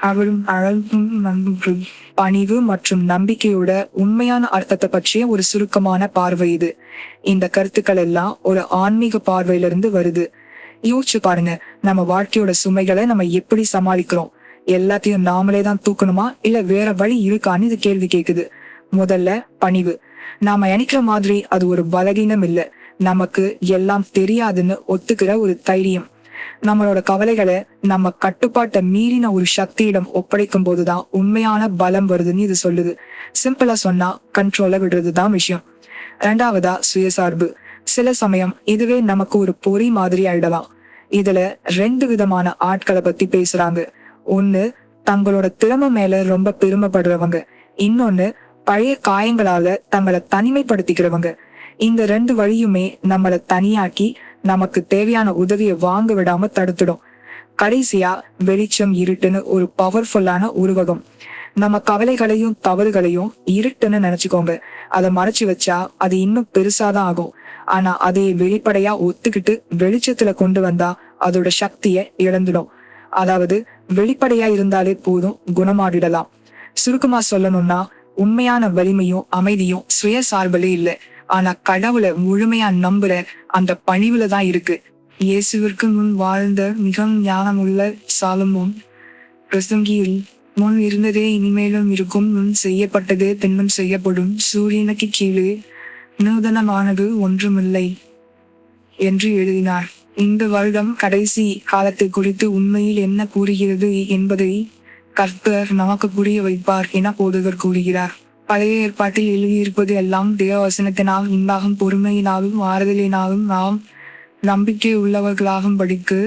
அவரும் அழகும் பணிவு மற்றும் நம்பிக்கையோட உண்மையான அர்த்தத்தை பற்றிய ஒரு சுருக்கமான பார்வை இது. இந்த கருத்துக்கள் எல்லாம் ஒரு ஆன்மீக பார்வையிலிருந்து வருது. யோசிச்சு பாருங்க நம்ம வாழ்க்கையோட சுமைகளை நம்ம எப்படி சமாளிக்கிறோம்? எல்லாத்தையும் நாமளே தான் தூக்கணுமா? இல்ல வேற வழி இருக்கான்னு இது கேள்வி கேக்குது. முதல்ல பணிவு. நாம நினைக்கிற மாதிரி அது ஒரு பலகீனம் இல்ல. நமக்கு எல்லாம் தெரியாதுன்னு ஒத்துக்கிற ஒரு தைரியம். நம்மளோட கவலைகளை நம்ம கட்டுப்பாட்டை மீறின ஒரு சக்தியிடம் ஒப்படைக்கும் போதுதான் உண்மையான பலம் வருதுன்னு இது சொல்லுது. சிம்பிளா சொன்னா கண்ட்ரோல விடுறது தான் விஷயம். ரெண்டாவதா சுயசார்பு. சில சமயம் இதுவே நமக்கு ஒரு பொறி மாதிரி ஆயிடலாம். இதுல ரெண்டு விதமான ஆட்களை பத்தி பேசுறாங்க. ஒண்ணு தங்களோட திறமை மேல ரொம்ப பெருமைப்படுறவங்க. இன்னொன்னு பழைய காயங்களால தங்களை தனிமைப்படுத்திக்கிறவங்க. இந்த ரெண்டு வழியுமே நம்மளை தனியாக்கி நமக்கு தேவையான உதவியை வாங்க விடாம தடுத்துடும். கடைசியா வெளிச்சம் இருட்டுன்னு ஒரு பவர்ஃபுல்லான உருவகம். நம்ம கவலைகளையும் தவறுகளையும் இருட்டுன்னு நினைச்சுக்கோங்க. அதை மறைச்சு வச்சா அது இன்னும் பெருசாதான் ஆகும். ஆனா அதை வெளிப்படையா ஒத்துக்கிட்டு வெளிச்சத்துல கொண்டு வந்தா அதோட சக்தியை இழந்துடும். அதாவது வெளிப்படையா இருந்தாலே போதும் குணமாடிடலாம் சுருக்கமா சொல்லணும்னா உண்மையான வலிமையும் அமைதியும் சுயசார்பலே இல்லை. ஆனா கடவுளை முழுமையா நம்புற அந்த பணிவுல தான் இருக்கு. இயேசுவிற்கு முன் வாழ்ந்த மிகவும் ஞானமுள்ள சாலமும் பிரசங்கியில் முன் இருந்ததே இனிமேலும் இருக்கும் முன் செய்யப்பட்டதே பின்னும் செய்யப்படும். சூரியனுக்கு கீழே நூதனமானது ஒன்றுமில்லை என்று எழுதினார். இந்த வருடம் கடைசி காலத்தை குறித்து உண்மையில் என்ன கூறுகிறது என்பதை கர்த்தர் நமக்கு புரிய வைப்பார் என போதகர் கூறுகிறார். பழைய ஏற்பாட்டில் எழுதியிருப்பது எல்லாம் தேவவசனத்தினால் உண்டாகும் பொறுமையினாலும் ஆறுதலினாலும் நாம் நம்பிக்கை உள்ளவர்களாகும் படிக்கு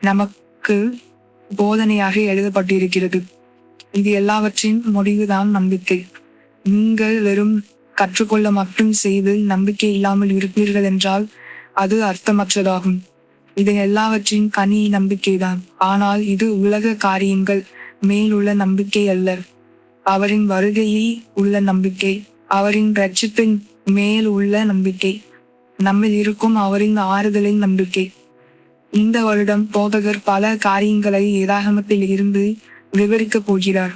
நமக்கு போதனையாக எழுதப்பட்டிருக்கிறது. இது எல்லாவற்றின் முடிவுதான் நம்பிக்கை. நீங்கள் வெறும் கற்றுக்கொள்ள மட்டும் செய்து நம்பிக்கை இல்லாமல் இருப்பீர்கள் என்றால் அது அர்த்தமற்றதாகும். இது எல்லாவற்றின் கனி நம்பிக்கைதான். ஆனால் இது உலக காரியங்கள். மேல் உள்ள நம்பிக்கை அல்ல. அவரின் வருகையில் உள்ள நம்பிக்கை அவரின் ரட்சிப்பின் மேல் உள்ள நம்பிக்கை நம்மில் இருக்கும் அவரின் ஆறுதலின் நம்பிக்கை. இந்த வருடம் போதகர் பல காரியங்களை ஏதாகமத்தில் இருந்து விவரிக்கப் போகிறார்.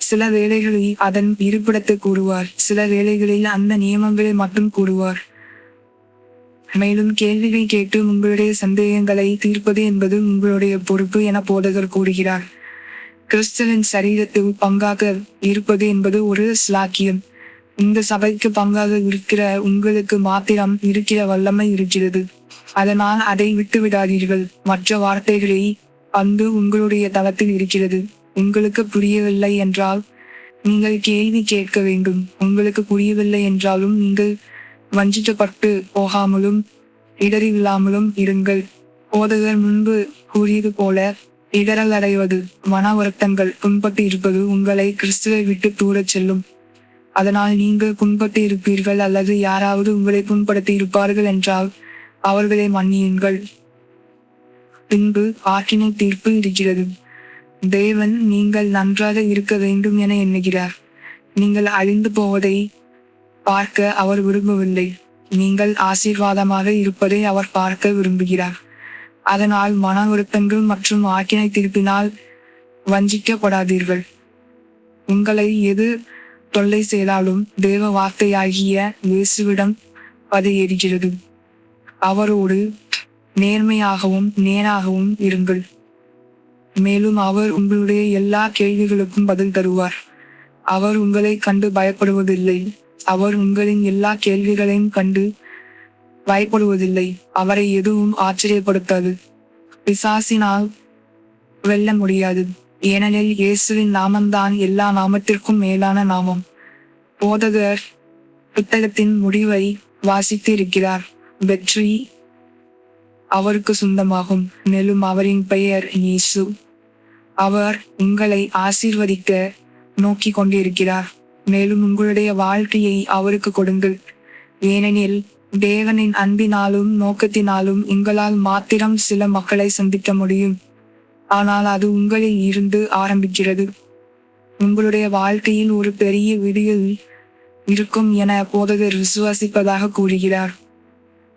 சில வேளைகளில் அதன் இருப்பிடத்தை கூறுவார் சில வேளைகளில் அந்த நியமங்களை மட்டும் கூறுவார். மேலும் கேள்விகள் கேட்டு உங்களுடைய சந்தேகங்களை தீர்ப்பது என்பது உங்களுடைய பொறுப்பு என போதகர் கூறுகிறார். கிறிஸ்துவின் சரீரத்தில் பங்காக இருப்பது என்பது ஒரு ஸ்லாக்கியம் இந்த சபைக்கு பங்காக இருக்கிற உங்களுக்கு மாத்திரம் இருக்கிற வல்லமை இருக்கிறது. அதனால் அதை விட்டு விடாதீர்கள் மற்ற வார்த்தைகளை அங்கு உங்களுடைய தளத்தில் இருக்கிறது. உங்களுக்கு புரியவில்லை என்றால் நீங்கள் கேள்வி கேட்க வேண்டும். உங்களுக்கு புரியவில்லை என்றாலும் நீங்கள் வஞ்சிக்கப்பட்டு போகாமலும் இடறிவில்லாமலும் இருங்கள். போதகர் முன்பு கூறியது போல இடரல் அடைவது மன வருத்தங்கள் புண்பட்டு இருப்பது உங்களை கிறிஸ்துவை விட்டு தூரச் செல்லும். அதனால் நீங்கள் புண்பட்டு இருப்பீர்கள் அல்லது யாராவது உங்களை புண்படுத்தி இருப்பார்கள் என்றால் அவர்களை மன்னியுங்கள். பின்பு ஆற்றினை தீர்ப்பு இருக்கிறது. தேவன் நீங்கள் நன்றாக இருக்க வேண்டும் என எண்ணுகிறார். நீங்கள் அழிந்து போவதை பார்க்க அவர் விரும்பவில்லை. நீங்கள் ஆசீர்வாதமாக இருப்பதை அவர் பார்க்க விரும்புகிறார். அதனால் மன வருத்தங்கள் மற்றும் ஆக்கினை திருப்பினால் வஞ்சிக்கப்படாதீர்கள். உங்களை எது தொல்லை செய்தாலும் தேவ வார்த்தையாகிய இயேசுவிடம் பதையேறுகிறது அவரோடு நேர்மையாகவும் நேராகவும் இருங்கள். மேலும் அவர் உங்களுடைய எல்லா கேள்விகளுக்கும் பதில் தருவார். அவர் உங்களை கண்டு பயப்படுவதில்லை. அவர் உங்களின் எல்லா கேள்விகளையும் கண்டு பயப்படுவதில்லை. அவரை எதுவும் ஆச்சரியப்படுத்தாது. பிசாசினால் வெல்ல முடியாது. ஏனெனில் இயேசுவின் நாமம்தான் எல்லா நாமத்திற்கும் மேலான நாமம். போதகர் புத்தகத்தின் முடிவை வாசித்து இருக்கிறார் வெற்றி அவருக்கு சொந்தமாகும். மேலும் அவரின் பெயர் இயேசு. அவர் உங்களை ஆசீர்வதிக்க நோக்கி கொண்டிருக்கிறார். மேலும் உங்களுடைய வாழ்க்கையை அவருக்கு கொடுங்கள். ஏனெனில் தேவனின் அன்பினாலும் நோக்கத்தினாலும் உங்களால் மாத்திரம் சில மக்களை சந்திக்க முடியும். ஆனால் அது உங்களில் இருந்து ஆரம்பிக்கிறது. உங்களுடைய வாழ்க்கையில் ஒரு பெரிய விடியல் இருக்கும் என போதகர் விசுவாசிப்பதாக கூறுகிறார்.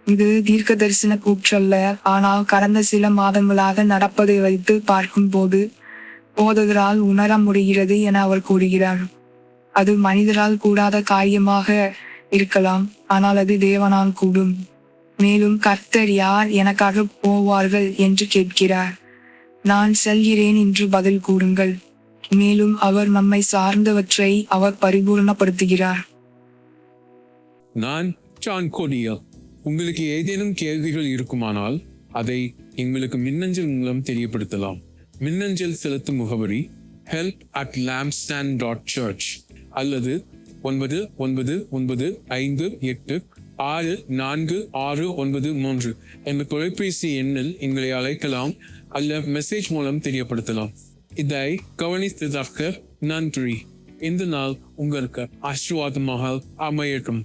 இது தீர்க்க தரிசன கூற்றல்ல ஆனால் கடந்த சில மாதங்களாக நடப்பதை வைத்து பார்க்கும்போது போதகரால் உணர முடிகிறது என அவர் கூறுகிறார். அது மனிதரால் கூடாத காரியமாக இருக்கலாம். ஆனால் அது தேவனால் கூடும். மேலும் கர்த்தர் யார் எனக்காக போவார்கள் என்று கேட்கிறார். நான் செல்கிறேன் என்று பதில் கூறுங்கள். மேலும் அவர் நம்மை சார்ந்தவற்றை அவர் பரிபூர்ணப்படுத்துகிறார். நான் ஜான் கோடியா உங்களுக்கு ஏதேனும் கேள்விகள் இருக்குமானால் அதை எங்களுக்கு மின்னஞ்சல் மூலம் தெரியப்படுத்தலாம். மின்னஞ்சல் செலுத்தும் முகவரி help at lampstand dot church அல்லது ஒன்பது ஒன்பது ஒன்பது ஐந்து எட்டு ஆறு நான்கு ஆறு ஒன்பது மூன்று என்ற தொலைபேசி எண்ணில் எங்களை அழைக்கலாம். அல்ல மெசேஜ் மூலம் தெரியப்படுத்தலாம். இதை கவனித்ததற்கு நன்றி. இந்த நாள் உங்களுக்கு ஆசீர்வாதமாக அமையட்டும்.